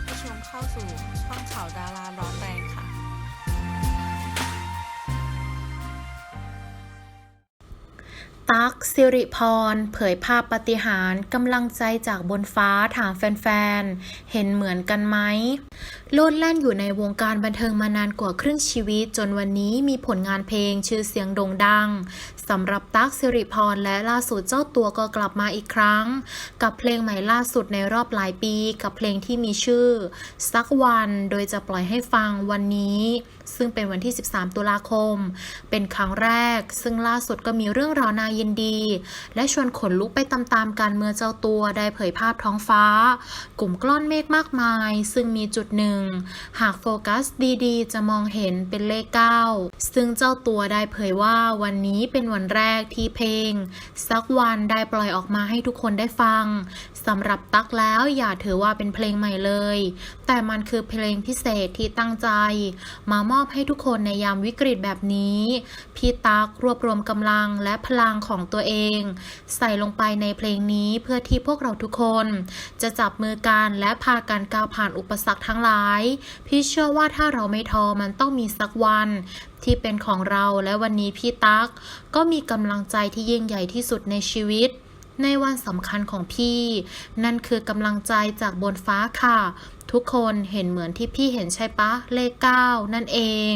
รับผู้ชมเข้าสู่ช่องข่าวดาราร้อนแรง ตั๊กสิริพร เผยภาพปฏิหารกำลังใจจากบนฟ้าถามแฟนๆ เห็นเหมือนกันไหม โลดแล่นอยู่ในวงการบันเทิงมานานกว่าครึ่งชีวิต จนวันนี้มีผลงานเพลงชื่อเสียงโด่งดังสำหรับตั๊กสิริพรและล่าสุดเจ้าตัวก็กลับมาอีกครั้ง กับเพลงใหม่ล่าสุดในรอบหลายปี กับเพลงที่มีชื่อ สักวันโดยจะปล่อยให้ฟังวันนี้ ซึ่งเป็นวันที่ 13 ตุลาคม เป็นครั้งแรก ซึ่งล่าสุดก็มีเรื่องราวนายินดี และชวนขนลุกไปตามๆกันเมื่อเจ้าตัวได้เผยภาพท้องฟ้า กลุ่มกล้อนเมฆมากมาย ซึ่งมีจุดหนึ่ง หากโฟกัสดีๆ จะมองเห็นเป็นเลข 9 ซึ่งเจ้าตัวได้เผยว่าวันนี้เป็นวันแรกที่เพลง สักวันได้ปล่อยออกมาให้ทุกคนได้ฟังสำหรับตักแล้วอย่าถือว่าเป็นเพลงใหม่เลย แต่มันคือเพลงพิเศษที่ตั้งใจ มามอบให้ทุกคนในยามวิกฤตแบบนี้ พี่ตักรวบรวมกำลังและพลังของตัวเอง ใส่ลงไปในเพลงนี้เพื่อที่พวกเราทุกคน จะจับมือกันและพากันก้าวผ่านอุปสรรคทั้งหลาย พี่เชื่อว่าถ้าเราไม่ท้อมันต้องมีสักวันที่เป็นของเราและวันนี้พี่ตั๊กก็มีกำลังใจที่ยิ่งใหญ่ที่สุดในชีวิต ในวันสำคัญของพี่ นั่นคือกำลังใจจากบนฟ้าค่ะ ทุกคนเห็นเหมือนที่พี่เห็นใช่ปะเลข 9 นั่นเอง